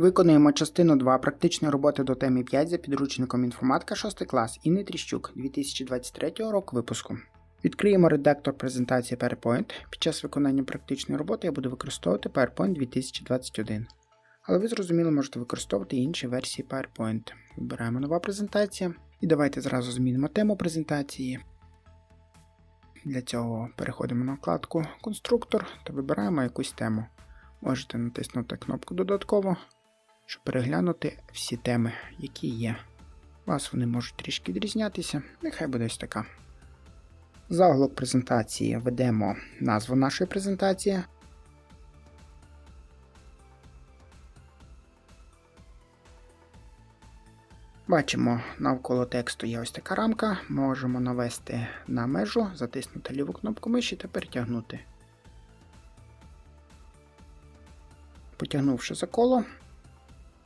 Виконуємо частину 2 практичної роботи до теми 5 за підручником інформатика 6 клас Інни Тріщук 2023 року випуску. Відкриємо редактор презентації PowerPoint. Під час виконання практичної роботи я буду використовувати PowerPoint 2021. Але ви зрозуміло можете використовувати інші версії PowerPoint. Вибираємо нова презентація. І давайте зразу змінимо тему презентації. Для цього переходимо на вкладку Конструктор та вибираємо якусь тему. Можете натиснути кнопку Додатково, щоб переглянути всі теми, які є. У вас вони можуть трішки відрізнятися, нехай буде ось така. Заголовок презентації ведемо назву нашої презентації. Бачимо, навколо тексту є ось така рамка. Можемо навести на межу, затиснути ліву кнопку миші та перетягнути. Потягнувши за коло,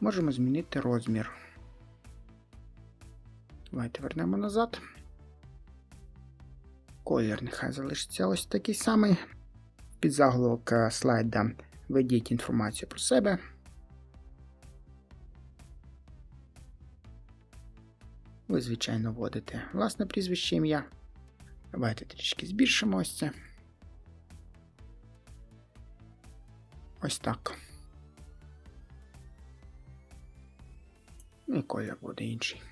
можемо змінити розмір. Давайте вернемо назад. Колір нехай залишиться ось такий самий. Під заголовок слайда введіть інформацію про себе. Ви, звичайно, вводите власне прізвище ім'я. Давайте трішки збільшимо ось це. Ось так. І колір буде інший.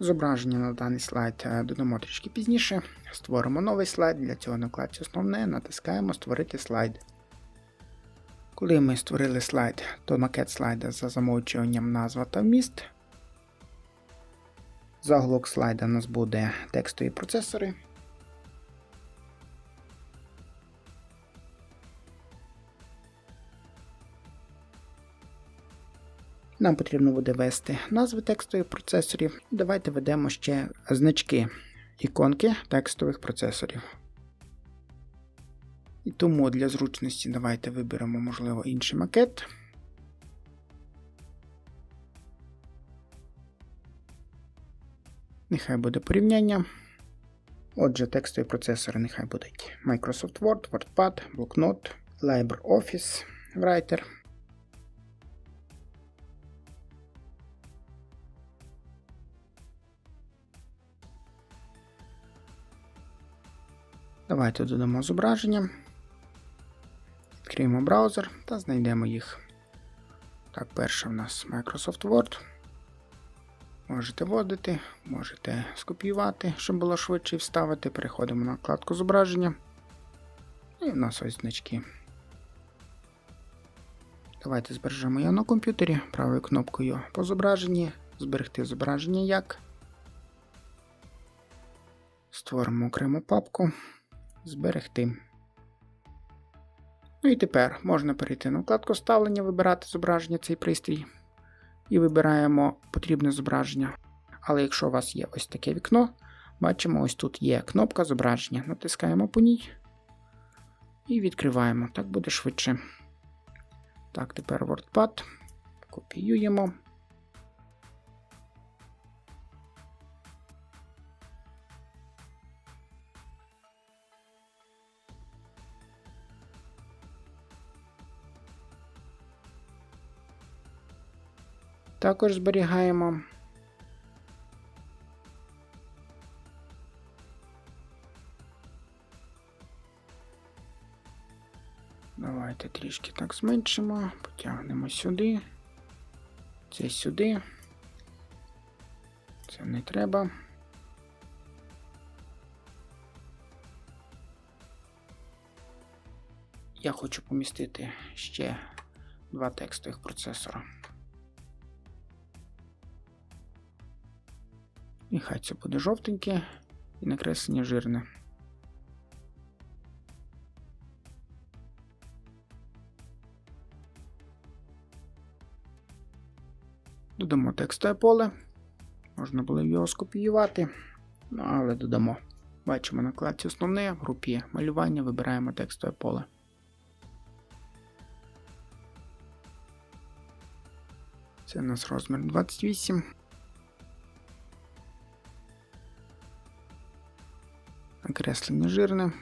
Зображення на даний слайд додамо трішки пізніше. Створимо новий слайд. Для цього на вкладці основне натискаємо Створити слайд. Коли ми створили слайд, то макет слайда за замовчуванням назва та вміст. Заголовок слайда у нас буде текстові процесори. Нам потрібно буде ввести назви текстових процесорів. Давайте введемо ще значки іконки текстових процесорів. І тому для зручності давайте виберемо, можливо, інший макет. Нехай буде порівняння. Отже, текстові процесори нехай будуть Microsoft Word, WordPad, Blocknote, LibreOffice, Writer. Давайте додамо зображення. Відкриємо браузер та знайдемо їх. Так, перше в нас Microsoft Word. Можете вводити, можете скопіювати, щоб було швидше вставити. Переходимо на вкладку зображення. І в нас ось значки. Давайте збережемо його на комп'ютері правою кнопкою по зображенні. Зберегти зображення як. Створимо окрему папку. Зберегти. Ну і тепер можна перейти на вкладку ставлення, вибирати зображення цей пристрій. І вибираємо потрібне зображення. Але якщо у вас є ось таке вікно, бачимо, ось тут є кнопка зображення. Натискаємо по ній і відкриваємо. Так буде швидше. Так, тепер WordPad. Копіюємо. Також зберігаємо. Давайте трішки так зменшимо, потягнемо сюди. Це сюди. Це не треба. Я хочу помістити ще два текстових процесора. І хай це буде жовтеньке і накреслення жирне. Додамо текстове поле. Можна було його скопіювати, ну, але додамо. Бачимо на вкладці основне, в групі малювання вибираємо текстове поле. Це у нас розмір 28. Накреслення жирне.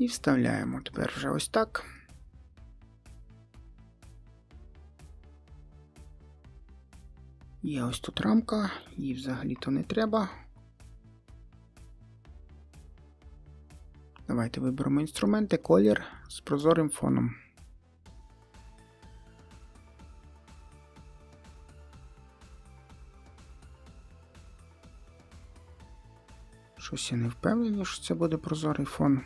І вставляємо тепер вже ось так. Є ось тут рамка, її взагалі-то не треба. Давайте виберемо інструменти, колір з прозорим фоном. Щось я не впевнений, що це буде прозорий фон.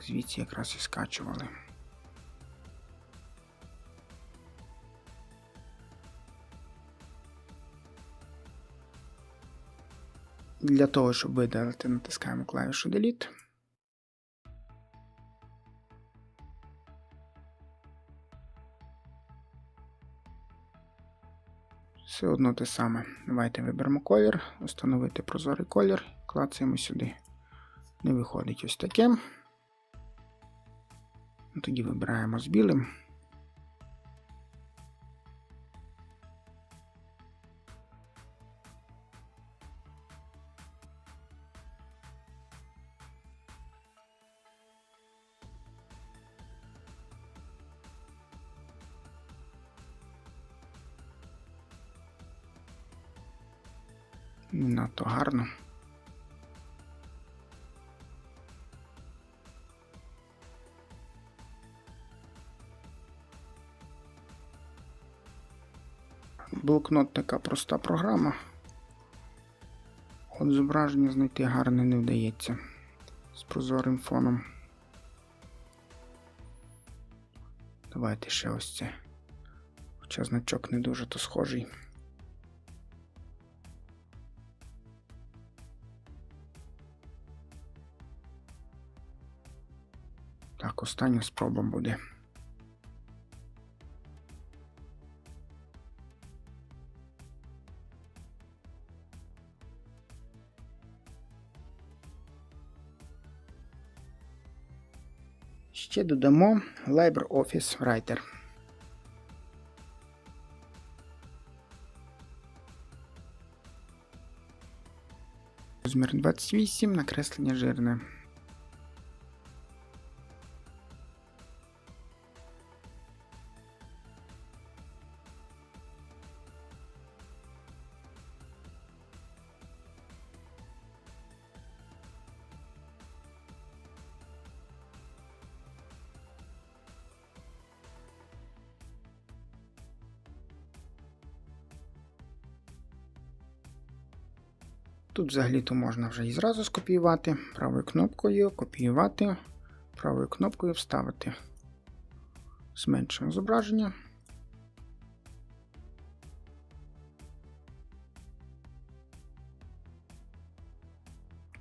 Так, звідси якраз і скачували. Для того, щоб видалити, натискаємо клавішу Delete. Все одно те саме. Давайте виберемо колір, встановити прозорий колір, клацаємо сюди. Не виходить ось таке. Ну, Тоді вибираємо з білим. Не надто гарно. Блокнот така проста програма. От зображення знайти гарне не вдається з прозорим фоном. Давайте ще ось це. Хоча значок не дуже то схожий. Так, остання спроба буде. Ще додамо LibreOffice Writer. Розмір 28, накреслення жирне. Взагалі-то можна вже і зразу скопіювати правою кнопкою, копіювати, правою кнопкою вставити. Зменшуємо зображення.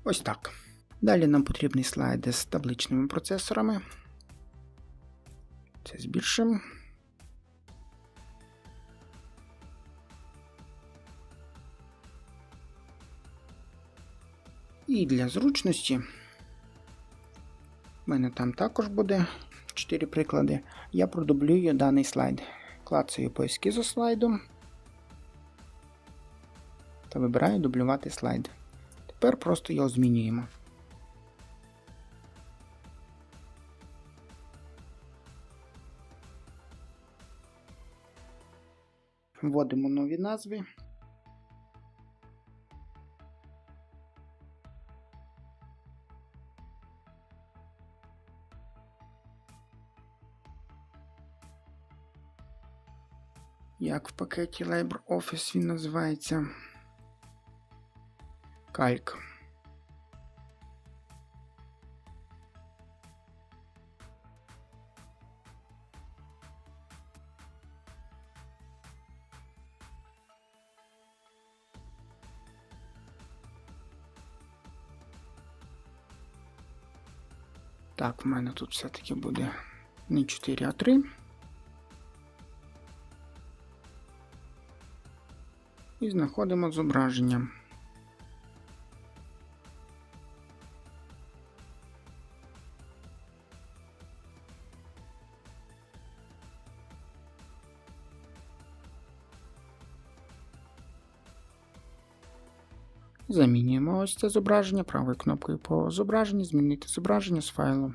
Ось так. Далі нам потрібний слайд з табличними процесорами. Це збільшимо. І для зручності в мене там також буде 4 приклади. Я продублюю даний слайд. Клацаю по ескізу слайду та вибираю дублювати слайд. Тепер просто його змінюємо. Вводимо нові назви. Як в пакеті LibreOffice він називається Calc. Так, в мене тут все-таки буде не 4, а 3. І знаходимо зображення. Замінюємо ось це зображення правою кнопкою по зображенні, змінити зображення з файлу.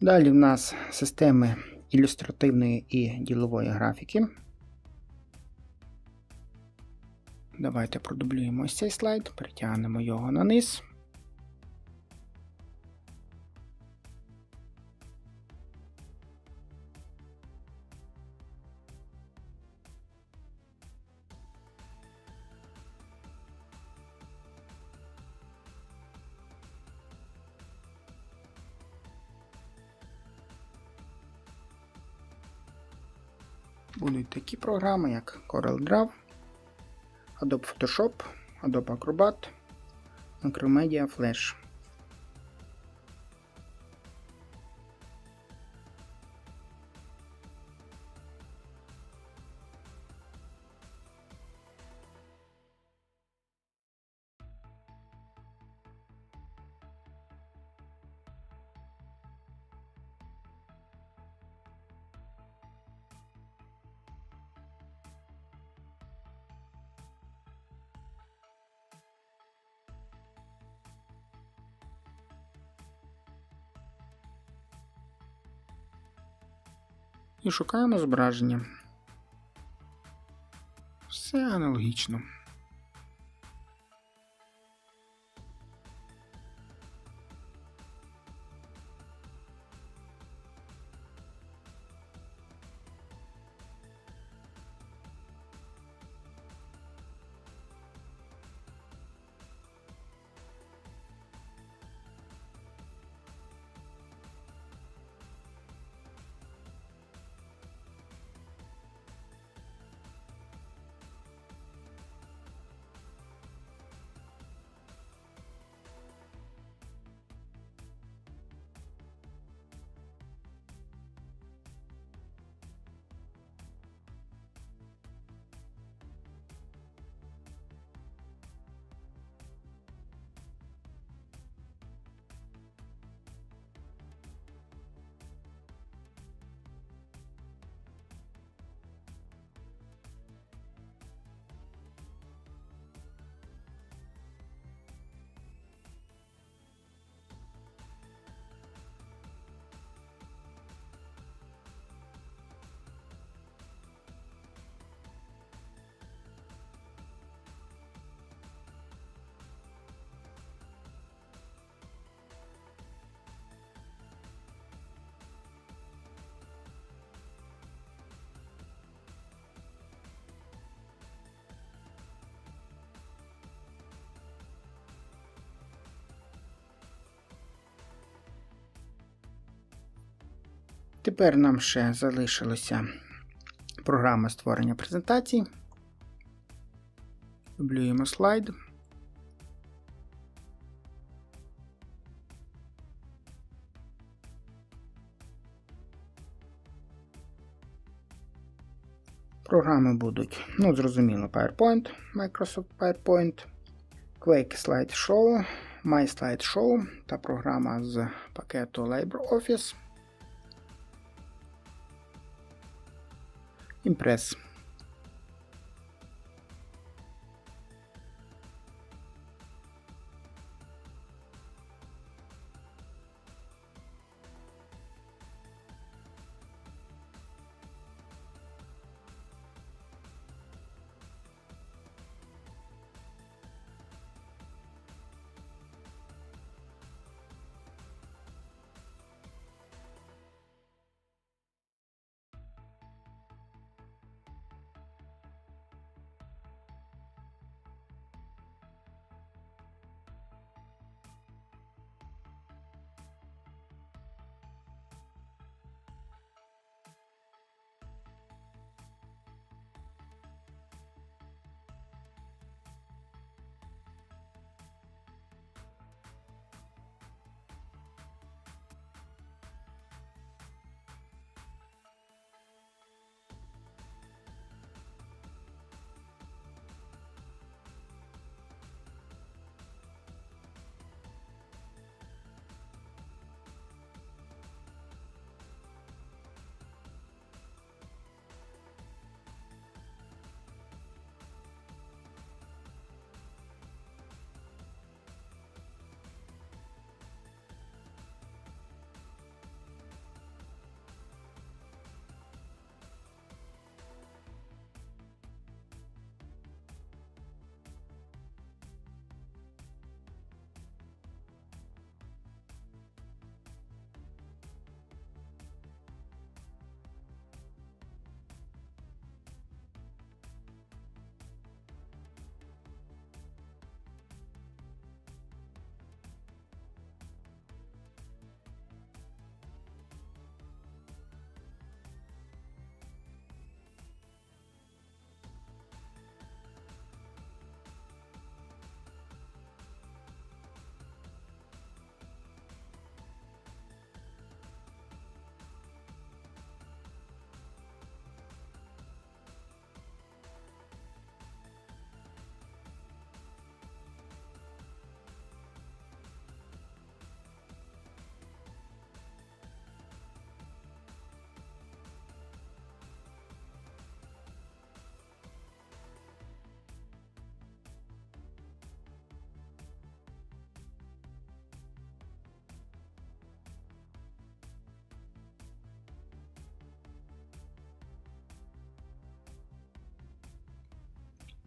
Далі в нас системи ілюстративної і ділової графіки. Давайте продублюємо ось цей слайд, притягнемо його на низ. Будуть такі програми, як CorelDRAW, Adobe Photoshop, Adobe Acrobat, Macromedia Flash. І шукаємо зображення. Все аналогічно. Тепер нам ще залишилося програма створення презентацій. Дублюємо слайд. Програми будуть, ну, зрозуміло, PowerPoint, Microsoft PowerPoint, Quake Slideshow, MySlideshow та програма з пакету LibreOffice. impresso.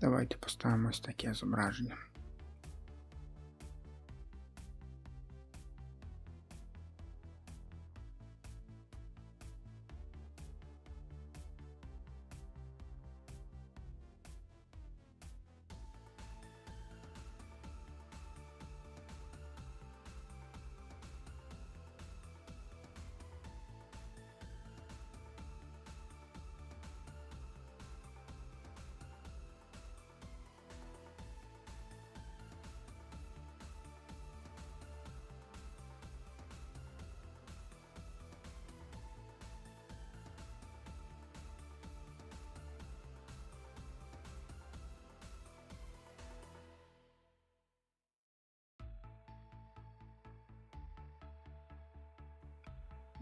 Давайте поставимо ось таке зображення.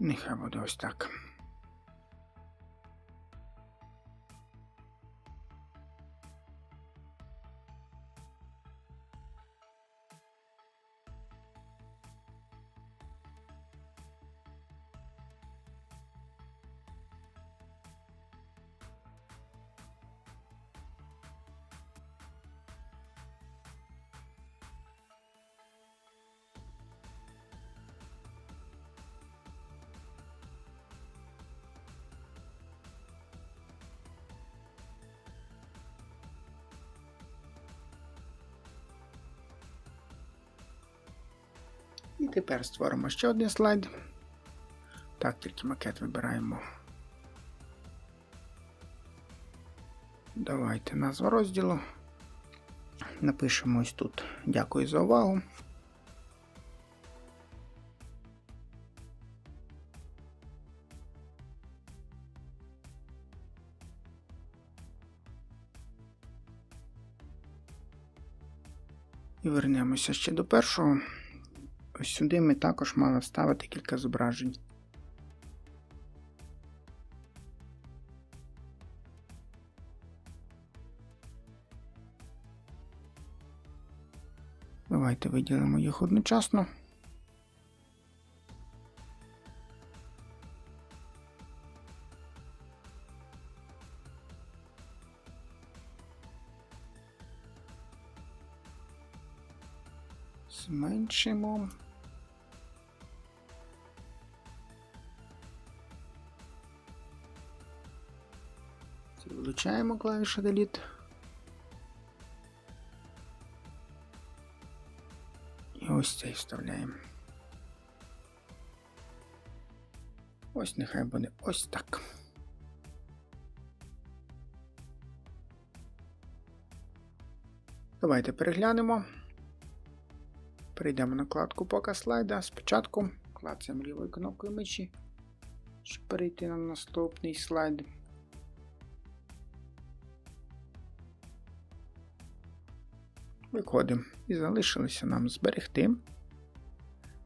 Nechaj budú tak. І тепер створимо ще один слайд. Так, тільки макет вибираємо. Давайте назва розділу. Напишемо ось тут. Дякую за увагу. І вернемося ще до першого. Ось сюди ми також мали вставити кілька зображень. Давайте виділимо їх одночасно. Зменшимо. Це Вилучаємо клавішу Delete. І ось цей вставляємо. Ось нехай буде ось так. Давайте переглянемо. Перейдемо на вкладку Показ слайда. Спочатку клацаємо лівою кнопкою миші, щоб перейти на наступний слайд. Виходимо і залишилося нам зберегти.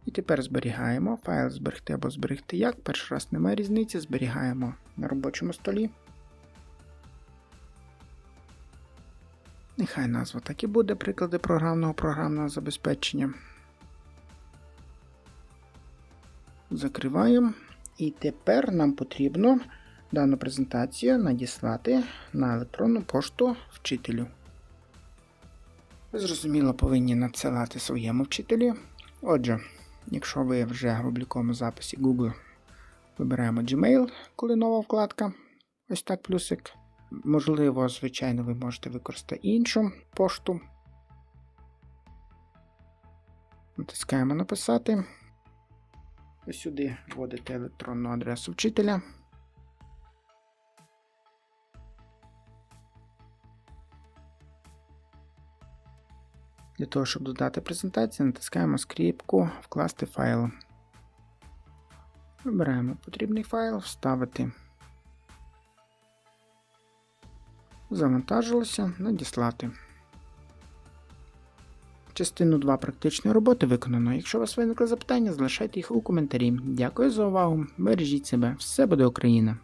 І тепер зберігаємо. Файл зберегти або зберегти як. Перший раз немає різниці, зберігаємо на робочому столі. Нехай назва так і буде, приклади програмного програмного забезпечення. Закриваємо. І тепер нам потрібно дану презентацію надіслати на електронну пошту вчителю. Зрозуміло повинні надсилати своєму вчителю. Отже, якщо ви вже в обліковому записі Google вибираємо Gmail, коли нова вкладка, ось так плюсик. Можливо, звичайно, ви можете використати іншу пошту. Натискаємо Написати. Ось сюди вводите електронну адресу вчителя. Для того, щоб додати презентацію, натискаємо скріпку Вкласти файл. Вибираємо потрібний файл, вставити. Завантажилося, надіслати. Частину 2 практичної роботи виконано. Якщо у вас виникли запитання, залишайте їх у коментарі. Дякую за увагу. Бережіть себе. Все буде Україна!